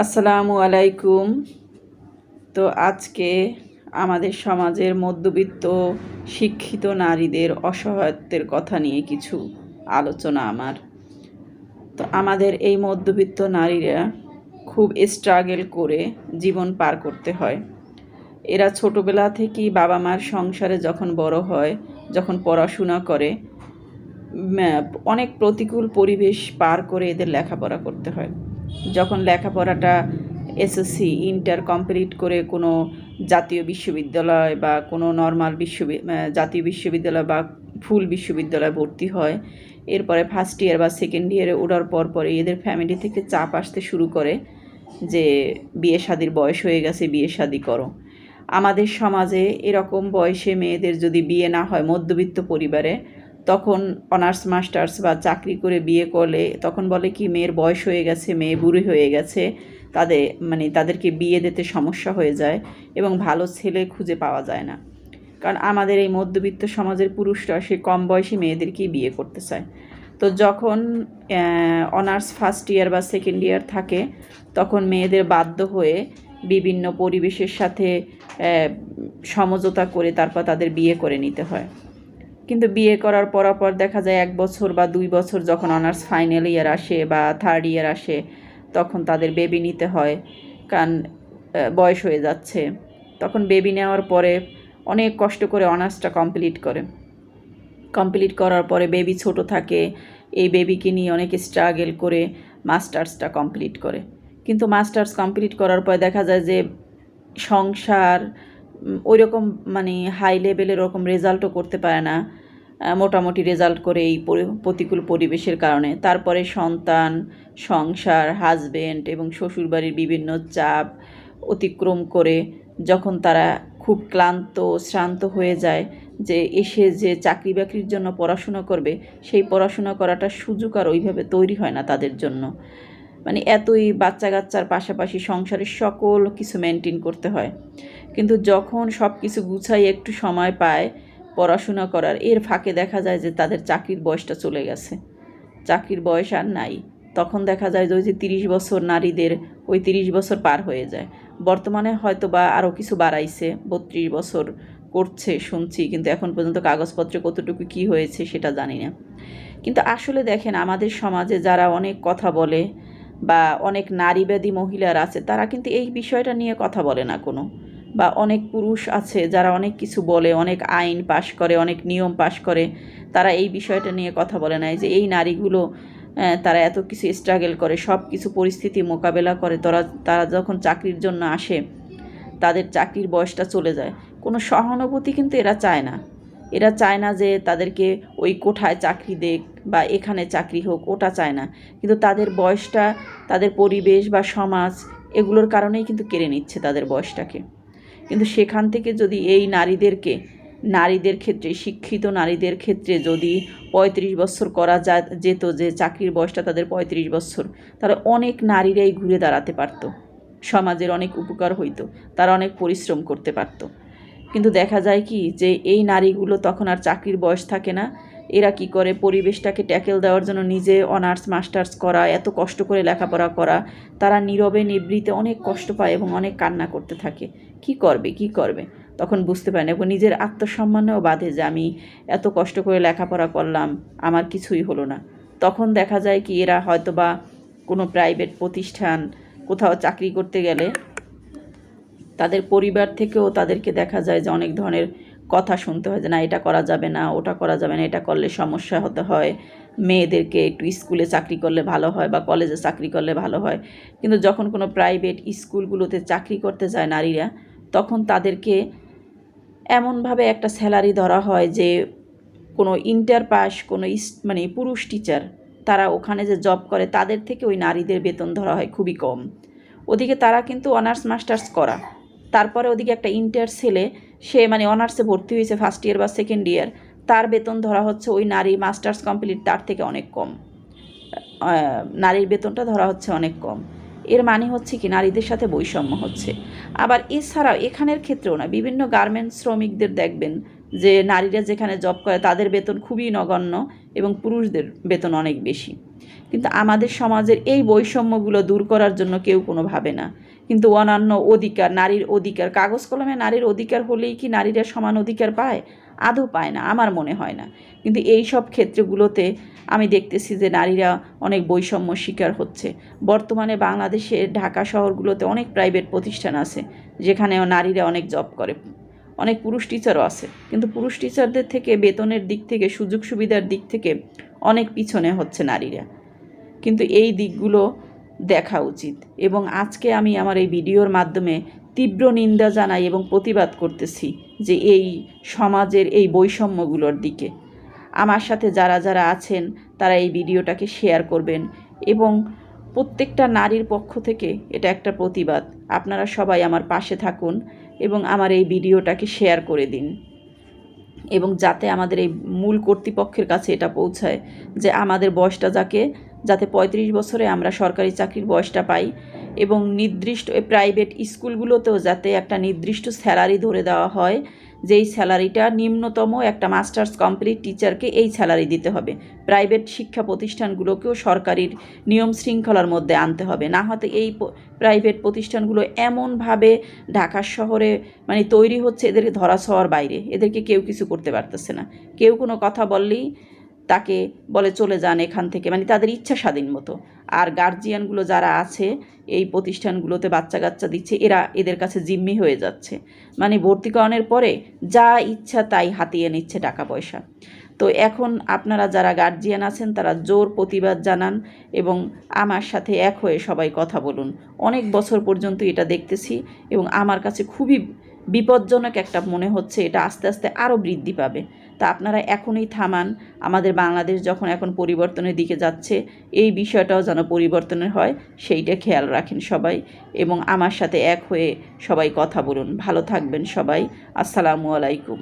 আসসালামু আলাইকুম। তো আজকে আমাদের সমাজের মধ্যবিত্ত, শিক্ষিত নারীদের অসহায়ত্বের কথা নিয়ে কিছু আলোচনা আমার। তো আমাদের এই মধ্যবিত্ত নারীরা খুব স্ট্রাগল করে জীবন পার করতে হয়। এরা ছোটবেলা থেকেই বাবা মার সংসারে যখন বড় হয়, যখন পড়াশোনা করে অনেক প্রতিকূল পরিবেশ পার করে এদের লেখাপড়া করতে হয়। যখন লেখাপড়াটা এসএসসি ইন্টার কমপ্লিট করে কোনো জাতীয় বিশ্ববিদ্যালয় বা কোনো নর্মাল বিশ্ববি জাতীয় বিশ্ববিদ্যালয় বা ফুল বিশ্ববিদ্যালয়ে ভর্তি হয়, এরপরে ফার্স্ট ইয়ার বা সেকেন্ড ইয়ারে ওঠার পর পরে এদের ফ্যামিলি থেকে চাপ আসতে শুরু করে যে, বিয়ে শাদির বয়স হয়ে গেছে, বিয়ে শাদি করো। আমাদের সমাজে এরকম বয়সে মেয়েদের যদি বিয়ে না হয় মধ্যবিত্ত পরিবারে তখন অনার্স, মাস্টার্স বা চাকরি করে বিয়ে করলে তখন বলে কি, মেয়ের বয়স হয়ে গেছে, মেয়ে বুড়ি হয়ে গেছে, তাদের মানে তাদেরকে বিয়ে দিতে সমস্যা হয়ে যায় এবং ভালো ছেলে খুঁজে পাওয়া যায় না। কারণ আমাদের এই মধ্যবিত্ত সমাজের পুরুষরা সে কম বয়সী মেয়েদেরকেই বিয়ে করতে চায়। তো যখন অনার্স ফার্স্ট ইয়ার বা সেকেন্ড ইয়ার থাকে, তখন মেয়েদের বাধ্য হয়ে বিভিন্ন পরিবেশের সাথে সমঝোতা করে তারপর তাদের বিয়ে করে নিতে হয়। কিন্তু বিয়ে করার পরাপর দেখা যায় এক বছর বা দুই বছর যখন অনার্স ফাইনাল ইয়ার আসে বা থার্ড ইয়ার আসে, তখন তাদের বেবি নিতে হয়। কারণ বয়স হয়ে যাচ্ছে। তখন বেবি নেওয়ার পরে অনেক কষ্ট করে অনার্সটা কমপ্লিট করে। কমপ্লিট করার পরে বেবি ছোট থাকে, এই বেবিকে নিয়ে অনেক স্ট্রাগল করে মাস্টার্সটা কমপ্লিট করে। কিন্তু মাস্টার্স কমপ্লিট করার পর দেখা যায় যে সংসার ওই রকম মানে হাই লেভেলের ওরকম রেজাল্টও করতে পারে না। মোটামুটি রেজাল্ট করে এই প্রতিকূল পরিবেশের কারণে। তারপরে সন্তান, সংসার হাজবেন্ড এবং শ্বশুরবাড়ির বিভিন্ন চাপ অতিক্রম করে যখন তারা খুব ক্লান্ত, শ্রান্ত হয়ে যায় যে এসে যে চাকরি বাকরির জন্য পড়াশোনা করবে, সেই পড়াশোনা করাটা সুযোগ আর ওইভাবে তৈরি হয় না তাদের জন্য। মানে এতই বাচ্চা কাচ্চার পাশাপাশি সংসারের সকল কিছু মেনটেন করতে হয়। কিন্তু যখন সব কিছু গুছাই একটু সময় পায় পড়াশোনা করার, এর ফাঁকে দেখা যায় যে তাদের চাকরির বয়সটা চলে গেছে। চাকরির বয়স আর নাই। তখন দেখা যায় যে ওই যে তিরিশ বছর নারীদের ওই তিরিশ বছর পার হয়ে যায়। বর্তমানে হয়তো বা আরও কিছু বাড়াইছে, বত্রিশ বছর করছে, শুনছি, কিন্তু এখন পর্যন্ত কাগজপত্রে কতটুকু কি হয়েছে সেটা জানি না। কিন্তু আসলে দেখেন, আমাদের সমাজে যারা অনেক কথা বলে বা অনেক নারীবাদী মহিলার আছে, তারা কিন্তু এই বিষয়টা নিয়ে কথা বলে না কোনো। বা অনেক পুরুষ আছে যারা অনেক কিছু বলে, অনেক আইন পাশ করে, অনেক নিয়ম পাশ করে, তারা এই বিষয়টা নিয়ে কথা বলে না যে এই নারীগুলো তারা এত কিছু স্ট্রাগল করে সব কিছু পরিস্থিতি মোকাবেলা করে, তারা তারা যখন চাকরির জন্য আসে, তাদের চাকরির বয়সটা চলে যায়। কোনো সহানুভূতি কিন্তু এরা চায় না। এরা চায় না যে তাদেরকে ওই কোঠায় চাকরি দেখ বা এখানে চাকরি হোক, ওটা চায় না। কিন্তু তাদের বয়সটা, তাদের পরিবেশ বা সমাজ এগুলোর কারণেই কিন্তু কেড়ে নিচ্ছে তাদের বয়সটাকে। কিন্তু সেখান থেকে যদি এই নারীদেরকে, নারীদের ক্ষেত্রে, শিক্ষিত নারীদের ক্ষেত্রে যদি পঁয়ত্রিশ বছর করা যা, যেত যে চাকরির বয়সটা তাদের পঁয়ত্রিশ বছর, তাহলে অনেক নারীরাই ঘুরে দাঁড়াতে পারতো। সমাজের অনেক উপকার হইতো, তারা অনেক পরিশ্রম করতে পারতো। কিন্তু দেখা যায় কি যে এই নারীগুলো তখন আর চাকরির বয়স থাকে না। এরা কি করে পরিবেশটাকে ট্যাকেল দেওয়ার জন্য নিজে অনার্স, মাস্টার্স করা, এত কষ্ট করে লেখাপড়া করা, তারা নীরবে নিবৃতে অনেক কষ্ট পায় এবং অনেক কান্না করতে থাকে। কি করবে কি করবে? তখন বুঝতে পারে না এবং নিজের আত্মসম্মানেও বাধে যে আমি এত কষ্ট করে লেখাপড়া করলাম, আমার কিছুই হলো না। তখন দেখা যায় কি এরা হয়তো বা কোনো প্রাইভেট প্রতিষ্ঠান, কোথাও চাকরি করতে গেলে তাদের পরিবার থেকেও তাদেরকে দেখা যায় যে অনেক ধরনের কথা শুনতে হয় যে না, এটা করা যাবে না, ওটা করা যাবে না, এটা করলে সমস্যা হতে হয়। মেয়েদেরকে একটু স্কুলে চাকরি করলে ভালো হয় বা কলেজে চাকরি করলে ভালো হয়। কিন্তু যখন কোনো প্রাইভেট স্কুলগুলোতে চাকরি করতে যায় নারীরা, তখন তাদেরকে এমনভাবে একটা স্যালারি ধরা হয় যে কোনো ইন্টার পাস কোনো মানে পুরুষ টিচার তারা ওখানে যে জব করে তাদের থেকে ওই নারীদের বেতন ধরা হয় খুবই কম। ওদিকে তারা কিন্তু অনার্স মাস্টার্স করা। তারপরে ওদিকে একটা ইন্টার ছেলে, সে মানে অনার্সে ভর্তি হয়েছে ফার্স্ট ইয়ার বা সেকেন্ড ইয়ার তার বেতন ধরা হচ্ছে ওই নারী মাস্টার্স কমপ্লিট তার থেকে অনেক কম। নারীর বেতনটা ধরা হচ্ছে অনেক কম। এর মানে হচ্ছে কি, নারীদের সাথে বৈষম্য হচ্ছে। আবার এছাড়াও এখানের ক্ষেত্রেও না বিভিন্ন গার্মেন্টস শ্রমিকদের দেখবেন যে নারীরা যেখানে জব করে তাদের বেতন খুবই নগণ্য এবং পুরুষদের বেতন অনেক বেশি। কিন্তু আমাদের সমাজের এই বৈষম্যগুলো দূর করার জন্য কেউ কোনো ভাবে না। কিন্তু অন্যান্য অধিকার, নারীর অধিকার। কাগজ কলমে নারীর অধিকার হলেই কি নারীরা সমান অধিকার পায়? আদৌ পায় না, আমার মনে হয় না। কিন্তু এই সব ক্ষেত্রগুলোতে আমি দেখতেছি যে নারীরা অনেক বৈষম্য শিকার হচ্ছে। বর্তমানে বাংলাদেশে ঢাকা শহরগুলোতে অনেক প্রাইভেট প্রতিষ্ঠান আছে, যেখানেও নারীরা অনেক জব করে। অনেক পুরুষ টিচারও আছে। কিন্তু পুরুষ টিচারদের থেকে বেতনের দিক থেকে, সুযোগ সুবিধার দিক থেকে অনেক পিছনে হচ্ছে নারীরা। কিন্তু এই দিকগুলো দেখা উচিত। এবং আজকে আমি আমার এই ভিডিওর মাধ্যমে তীব্র নিন্দা জানাই এবং প্রতিবাদ করতেছি যে এই সমাজের এই বৈষম্যগুলোর দিকে। আমার সাথে যারা যারা আছেন, তারা এই ভিডিওটাকে শেয়ার করবেন এবং প্রত্যেকটা নারীর পক্ষ থেকে এটা একটা প্রতিবাদ। আপনারা সবাই আমার পাশে থাকুন এবং আমার এই ভিডিওটাকে শেয়ার করে দিন। এবং যাতে আমাদের এই মূল কর্তৃপক্ষের কাছে এটা পৌঁছায় যে আমাদের বয়সটা যাকে যাতে পঁয়ত্রিশ বছরে আমরা সরকারি চাকরির বয়সটা পাই এবং নির্দিষ্ট প্রাইভেট স্কুলগুলোতেও যাতে একটা নির্দিষ্ট স্যালারি ধরে দেওয়া হয়, যেই স্যালারিটা নিম্নতম একটা মাস্টার্স কমপ্লিট টিচারকে এই স্যালারি দিতে হবে। প্রাইভেট শিক্ষা প্রতিষ্ঠানগুলোকেও সরকারির নিয়ম শৃঙ্খলার মধ্যে আনতে হবে। না হয়তো এই প্রাইভেট প্রতিষ্ঠানগুলো এমনভাবে ঢাকা শহরে মানে তৈরি হচ্ছে, এদেরকে ধরা ছোঁয়ার বাইরে। এদেরকে কেউ কিছু করতে পারতেছে না। কেউ কোনো কথা বললেই তাকে বলে চলে যান এখান থেকে। মানে তাদের ইচ্ছা স্বাধীন মতো। আর গার্জিয়ানগুলো যারা আছে, এই প্রতিষ্ঠানগুলোতে বাচ্চা কাচ্চা দিচ্ছে, এরা এদের কাছে জিম্মি হয়ে যাচ্ছে। মানে ভর্তিকরণের পরে যা ইচ্ছা তাই হাতিয়ে নিচ্ছে টাকা পয়সা। তো এখন আপনারা যারা গার্জিয়ান আছেন, তারা জোর প্রতিবাদ জানান এবং আমার সাথে এক হয়ে সবাই কথা বলুন। অনেক বছর পর্যন্ত এটা দেখতেছি এবং আমার কাছে খুবই বিপজ্জনক একটা মনে হচ্ছে, এটা আস্তে আস্তে আরও বৃদ্ধি পাবে। তা আপনারা এখনই থামান। আমাদের বাংলাদেশ যখন এখন পরিবর্তনের দিকে যাচ্ছে, এই বিষয়টাও যেন পরিবর্তনের হয়, সেইটা খেয়াল রাখেন সবাই এবং আমার সাথে এক হয়ে সবাই কথা বলুন। ভালো থাকবেন সবাই। আসসালামু আলাইকুম।